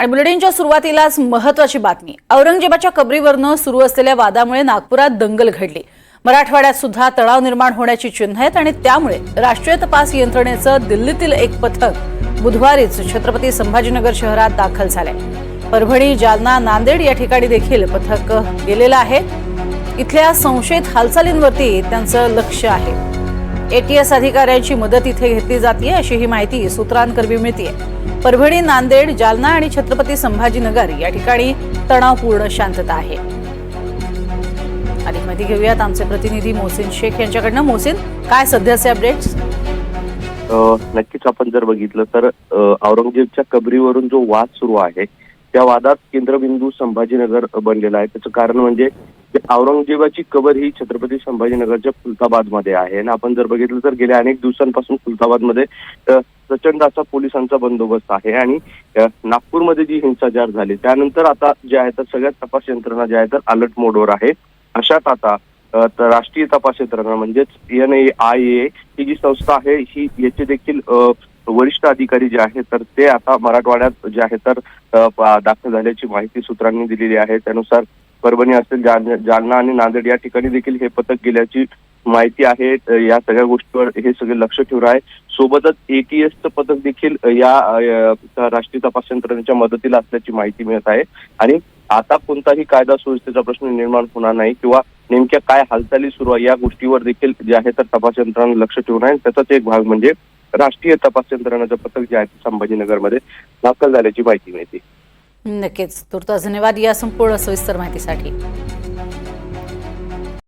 आणि बुलेटिनच्या सुरुवातीलाच महत्वाची बातमी. औरंगजेबाच्या कबरीवरनं सुरू असलेल्या वादामुळे नागपुरात दंगल घडली. मराठवाड्यात सुद्धा तणाव निर्माण होण्याची चिन्ह आहेत आणि त्यामुळे राष्ट्रीय तपास यंत्रणेचं दिल्लीतील एक पथक बुधवारीच छत्रपती संभाजीनगर शहरात दाखल झालंय. परभणी जालना नांदेड या ठिकाणी देखील पथक गेलेलं आहे. इथल्या संशयित हालचालींवरती त्यांचं लक्ष आहे. एटीएस अधिकाऱ्यांची मदत इथे घेतली जाते अशी ही माहिती सूत्रांकरवी मिळते परभणी नांदेड जालना आणि छत्रपती संभाजीनगर या ठिकाणी तणावपूर्ण शांतता आहे. अधिक माहिती घेऊयात आमचे प्रतिनिधी मोहसिन शेख यांच्याकडनं. मोहसिन काय सध्याचे अपडेट्स नक्कीच आपण जर बघितलं तर औरंगजेबच्या कबरीवरून जो वाद सुरू आहे त्या वादात केंद्रबिंदू संभाजीनगर बनलेला आहे. त्याचं कारण म्हणजे औरंगजेबाची कबर ही छत्रपती संभाजीनगरच्या खुलताबादमध्ये आहे. आणि आपण जर बघितलं तर गेल्या अनेक दिवसांपासून खुलताबादमध्ये प्रचंड असा पोलिसांचा बंदोबस्त आहे. आणि नागपूरमध्ये जी हिंसाचार झाली त्यानंतर आता जे आहे तर सगळ्यात तपास यंत्रणा ज्या आहे तर अलर्ट मोडवर आहे. अशात आता राष्ट्रीय तपास यंत्रणा म्हणजेच एन ए आय ए ही जी संस्था आहे ही याचे देखील वरिष्ठ अधिकारी जे आहेत तर ते आता मराठवाड्यात जे आहे तर दाखल झाल्याची माहिती सूत्रांनी दिलेली आहे. त्यानुसार परभणी असेल जालना आणि नांदेड या ठिकाणी देखील हे पथक गेल्याची माहिती आहे. या सगळ्या गोष्टीवर हे सगळे लक्ष ठेवून आहे. सोबतच एटीएसचं पथक देखील या राष्ट्रीय तपास यंत्रणेच्या मदतीला असल्याची माहिती मिळत आहे. आणि आता कोणताही कायदा सुव्यवस्थेचा प्रश्न निर्माण होणार नाही किंवा नेमक्या काय हालचाली सुरू आहे या गोष्टीवर देखील जे आहे तर तपास यंत्रणा लक्ष ठेवून आहे. त्याचाच एक भाग म्हणजे राष्ट्रीय तपास यंत्रणाचं पथक जे आहे संभाजीनगरमध्ये दाखल झाल्याची माहिती मिळते. नक्कीच. तुर्तास धन्यवाद. या संपूर्ण सविस्तर माहितीसाठी.